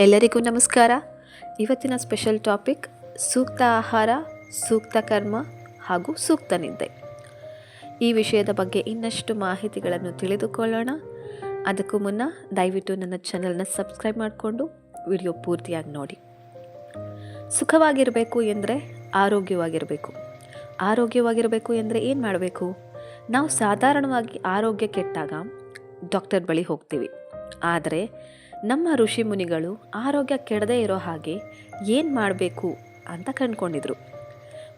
ಎಲ್ಲರಿಗೂ ನಮಸ್ಕಾರ. ಇವತ್ತಿನ ಸ್ಪೆಷಲ್ ಟಾಪಿಕ್ ಸೂಕ್ತ ಆಹಾರ, ಸೂಕ್ತ ಕರ್ಮ ಹಾಗೂ ಸೂಕ್ತ ನಿದ್ದೆ. ಈ ವಿಷಯದ ಬಗ್ಗೆ ಇನ್ನಷ್ಟು ಮಾಹಿತಿಗಳನ್ನು ತಿಳಿದುಕೊಳ್ಳೋಣ. ಅದಕ್ಕೂ ಮುನ್ನ ದಯವಿಟ್ಟು ನನ್ನ ಚಾನಲ್ನ ಸಬ್ಸ್ಕ್ರೈಬ್ ಮಾಡಿಕೊಂಡು ವಿಡಿಯೋ ಪೂರ್ತಿಯಾಗಿ ನೋಡಿ. ಸುಖವಾಗಿರಬೇಕು ಎಂದರೆ ಆರೋಗ್ಯವಾಗಿರಬೇಕು. ಆರೋಗ್ಯವಾಗಿರಬೇಕು ಎಂದರೆ ಏನು ಮಾಡಬೇಕು? ನಾವು ಸಾಧಾರಣವಾಗಿ ಆರೋಗ್ಯ ಕೆಟ್ಟಾಗ ಡಾಕ್ಟರ್ ಬಳಿ ಹೋಗ್ತೀವಿ. ಆದರೆ ನಮ್ಮ ಋಷಿ ಮುನಿಗಳು ಆರೋಗ್ಯ ಕೆಡದೇ ಇರೋ ಹಾಗೆ ಏನು ಮಾಡಬೇಕು ಅಂತ ಕಂಡುಕೊಂಡಿದ್ರು.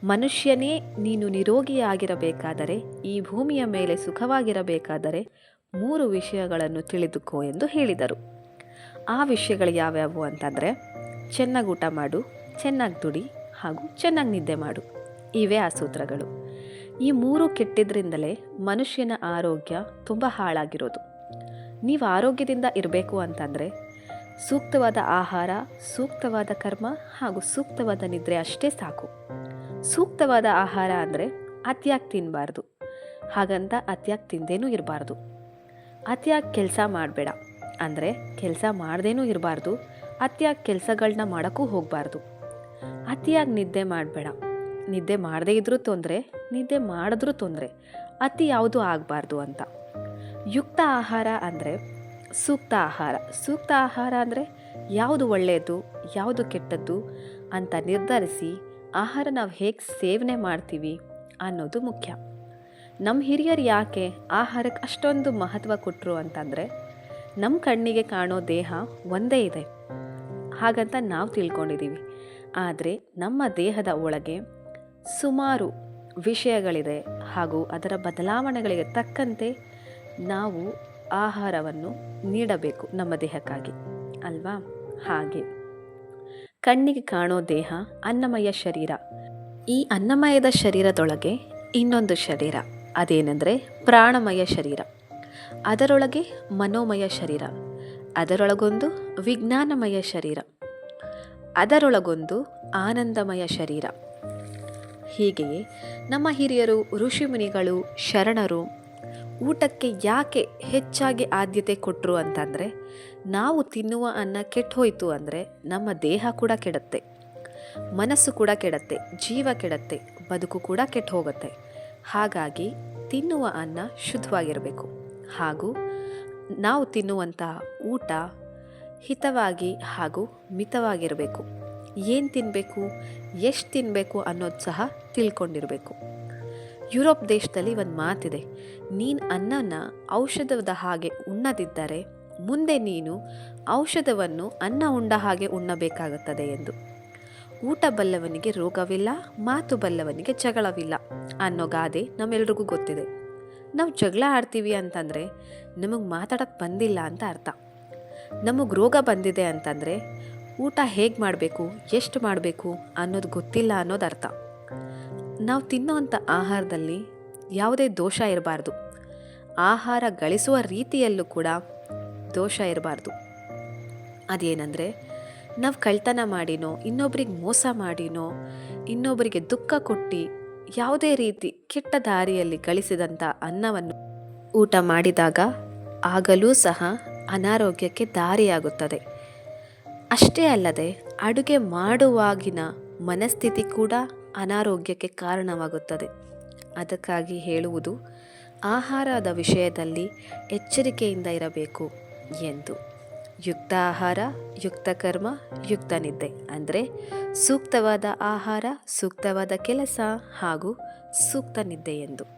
ಮನುಷ್ಯನೇ ನೀನು ನಿರೋಗಿಯಾಗಿರಬೇಕಾದರೆ ಈ ಭೂಮಿಯ ಮೇಲೆ ಸುಖವಾಗಿರಬೇಕಾದರೆ ಮೂರು ವಿಷಯಗಳನ್ನು ತಿಳಿದುಕೋ ಎಂದು ಹೇಳಿದರು. ಆ ವಿಷಯಗಳು ಯಾವ್ಯಾವು ಅಂತಂದರೆ, ಚೆನ್ನಾಗಿ ಊಟ ಮಾಡು, ಚೆನ್ನಾಗಿ ದುಡಿ ಹಾಗೂ ಚೆನ್ನಾಗಿ ನಿದ್ದೆ ಮಾಡು. ಇವೇ ಆ ಸೂತ್ರಗಳು. ಈ ಮೂರು ಕೆಟ್ಟಿದ್ರಿಂದಲೇ ಮನುಷ್ಯನ ಆರೋಗ್ಯ ತುಂಬ ಹಾಳಾಗಿರೋದು. ನೀವು ಆರೋಗ್ಯದಿಂದ ಇರಬೇಕು ಅಂತಂದರೆ ಸೂಕ್ತವಾದ ಆಹಾರ, ಸೂಕ್ತವಾದ ಕರ್ಮ ಹಾಗೂ ಸೂಕ್ತವಾದ ನಿದ್ರೆ ಅಷ್ಟೇ ಸಾಕು. ಸೂಕ್ತವಾದ ಆಹಾರ ಅಂದರೆ ಅತಿಯಾಗಿ ತಿನ್ನಬಾರ್ದು ಹಾಗಂತ ಅತಿಯಾಗಿ ತಿಂದೇನೂ ಇರಬಾರ್ದು. ಅತಿಯಾಗಿ ಕೆಲಸ ಮಾಡಬೇಡ. ಅಂದರೆ ಕೆಲಸ ಮಾಡ್ದೇನೂ ಇರಬಾರ್ದು. ಅತಿಯಾಗಿ ಕೆಲಸಗಳನ್ನ ಮಾಡೋಕ್ಕೂ ಹೋಗಬಾರ್ದು. ಅತಿಯಾಗಿ ನಿದ್ದೆ ಮಾಡಬೇಡ. ನಿದ್ದೆ ಮಾಡದೇ ಇದ್ರೂ ತೊಂದರೆ, ನಿದ್ದೆ ಮಾಡಿದ್ರೂ ತೊಂದರೆ, ಅತಿ ಯಾವುದೂ ಆಗಬಾರ್ದು ಅಂತ. ಯುಕ್ತ ಆಹಾರ ಅಂದರೆ ಸೂಕ್ತ ಆಹಾರ. ಸೂಕ್ತ ಆಹಾರ ಅಂದರೆ ಯಾವುದು ಒಳ್ಳೆಯದು ಯಾವುದು ಕೆಟ್ಟದ್ದು ಅಂತ ನಿರ್ಧರಿಸಿ ಆಹಾರ ನಾವು ಹೇಗೆ ಸೇವನೆ ಮಾಡ್ತೀವಿ ಅನ್ನೋದು ಮುಖ್ಯ. ನಮ್ಮ ಹಿರಿಯರು ಯಾಕೆ ಆಹಾರಕ್ಕೆ ಅಷ್ಟೊಂದು ಮಹತ್ವ ಕೊಟ್ಟರು ಅಂತಂದರೆ ನಮ್ಮ ಕಣ್ಣಿಗೆ ಕಾಣೋ ದೇಹ ಒಂದೇ ಇದೆ. ಹಾಗಂತ ನಾವು ತಿಳ್ಕೊಂಡಿದ್ದೀವಿ ಆದರೆ ನಮ್ಮ ದೇಹದ ಒಳಗೆ ಸುಮಾರು ವಿಷಯಗಳಿದೆ ಹಾಗೂ ಅದರ ಬದಲಾವಣೆಗಳಿಗೆ ತಕ್ಕಂತೆ ನಾವು ಆಹಾರವನ್ನು ನೀಡಬೇಕು ನಮ್ಮ ದೇಹಕ್ಕಾಗಿ. ಅಲ್ವಾ? ಹಾಗೆ. ಕಣ್ಣಿಗೆ ಕಾಣೋ ದೇಹ ಅನ್ನಮಯ ಶರೀರ. ಈ ಅನ್ನಮಯದ ಶರೀರದೊಳಗೆ ಇನ್ನೊಂದು ಶರೀರ. ಅದೇನೆಂದರೆ ಪ್ರಾಣಮಯ ಶರೀರ. ಅದರೊಳಗೆ ಮನೋಮಯ ಶರೀರ. ಅದರೊಳಗೊಂದು ವಿಜ್ಞಾನಮಯ ಶರೀರ. ಅದರೊಳಗೊಂದು ಆನಂದಮಯ ಶರೀರ. ಹೀಗೆಯೇ ನಮ್ಮ ಹಿರಿಯರು, ಋಷಿಮುನಿಗಳು, ಶರಣರು ಊಟಕ್ಕೆ ಯಾಕೆ ಹೆಚ್ಚಾಗಿ ಆದ್ಯತೆ ಕೊಟ್ಟರು ಅಂತಂದರೆ, ನಾವು ತಿನ್ನುವ ಅನ್ನ ಕೆಟ್ಟು ಹೋಯಿತು ಅಂದರೆ ನಮ್ಮ ದೇಹ ಕೂಡ ಕೆಡುತ್ತೆ, ಮನಸ್ಸು ಕೂಡ ಕೆಡತ್ತೆ, ಜೀವ ಕೆಡತ್ತೆ, ಬದುಕು ಕೂಡ ಕೆಟ್ಟು ಹೋಗುತ್ತೆ. ಹಾಗಾಗಿ ತಿನ್ನುವ ಅನ್ನ ಶುದ್ಧವಾಗಿರಬೇಕು. ಹಾಗೂ ನಾವು ತಿನ್ನುವಂತಹ ಊಟ ಹಿತವಾಗಿ ಹಾಗೂ ಮಿತವಾಗಿರಬೇಕು. ಏನು ತಿನ್ನಬೇಕು ಎಷ್ಟು ತಿನ್ನಬೇಕು ಅನ್ನೋದು ಸಹ ತಿಳ್ಕೊಂಡಿರಬೇಕು. ಯುರೋಪ್ ದೇಶದಲ್ಲಿ ಒಂದು ಮಾತಿದೆ, ನೀನು ಅನ್ನನ ಔಷಧದ ಹಾಗೆ ಉಣ್ಣದಿದ್ದರೆ ಮುಂದೆ ನೀನು ಔಷಧವನ್ನು ಅನ್ನ ಉಂಡ ಹಾಗೆ ಉಣ್ಣಬೇಕಾಗುತ್ತದೆ ಎಂದು. ಊಟ ಬಲ್ಲವನಿಗೆ ರೋಗವಿಲ್ಲ, ಮಾತು ಬಲ್ಲವನಿಗೆ ಜಗಳವಿಲ್ಲ ಅನ್ನೋ ಗಾದೆ ನಮ್ಮೆಲ್ರಿಗೂ ಗೊತ್ತಿದೆ. ನಾವು ಜಗಳ ಆಡ್ತೀವಿ ಅಂತಂದರೆ ನಮಗೆ ಮಾತಾಡೋಕ್ಕೆ ಬಂದಿಲ್ಲ ಅಂತ ಅರ್ಥ. ನಮಗೆ ರೋಗ ಬಂದಿದೆ ಅಂತಂದರೆ ಊಟ ಹೇಗೆ ಮಾಡಬೇಕು, ಎಷ್ಟು ಮಾಡಬೇಕು ಅನ್ನೋದು ಗೊತ್ತಿಲ್ಲ ಅನ್ನೋದು ಅರ್ಥ. ನಾವು ತಿನ್ನುವಂಥ ಆಹಾರದಲ್ಲಿ ಯಾವುದೇ ದೋಷ ಇರಬಾರ್ದು. ಆಹಾರ ಗಳಿಸುವ ರೀತಿಯಲ್ಲೂ ಕೂಡ ದೋಷ ಇರಬಾರ್ದು. ಅದೇನೆಂದರೆ, ನಾವು ಕಳ್ತನ ಮಾಡಿನೋ, ಇನ್ನೊಬ್ರಿಗೆ ಮೋಸ ಮಾಡಿನೋ ಇನ್ನೊಬ್ಬರಿಗೆ ದುಃಖ ಕೊಟ್ಟು ಯಾವುದೇ ರೀತಿ ಕೆಟ್ಟ ದಾರಿಯಲ್ಲಿ ಗಳಿಸಿದಂಥ ಅನ್ನವನ್ನು ಊಟ ಮಾಡಿದಾಗ ಆಗಲೂ ಸಹ ಅನಾರೋಗ್ಯಕ್ಕೆ ದಾರಿಯಾಗುತ್ತದೆ. ಅಷ್ಟೇ ಅಲ್ಲದೆ ಅಡುಗೆ ಮಾಡುವಾಗಿನ ಮನಸ್ಥಿತಿ ಕೂಡ ಅನಾರೋಗ್ಯಕ್ಕೆ ಕಾರಣವಾಗುತ್ತದೆ. ಅದಕ್ಕಾಗಿ ಹೇಳುವುದು, ಆಹಾರದ ವಿಷಯದಲ್ಲಿ ಎಚ್ಚರಿಕೆಯಿಂದ ಇರಬೇಕು ಎಂದು. ಯುಕ್ತ ಆಹಾರ ಯುಕ್ತ ಕರ್ಮ ಯುಕ್ತ ನಿದ್ದೆ ಅಂದರೆ ಸೂಕ್ತವಾದ ಆಹಾರ, ಸೂಕ್ತವಾದ ಕೆಲಸ ಹಾಗೂ ಸೂಕ್ತ ನಿದ್ದೆ ಎಂದು.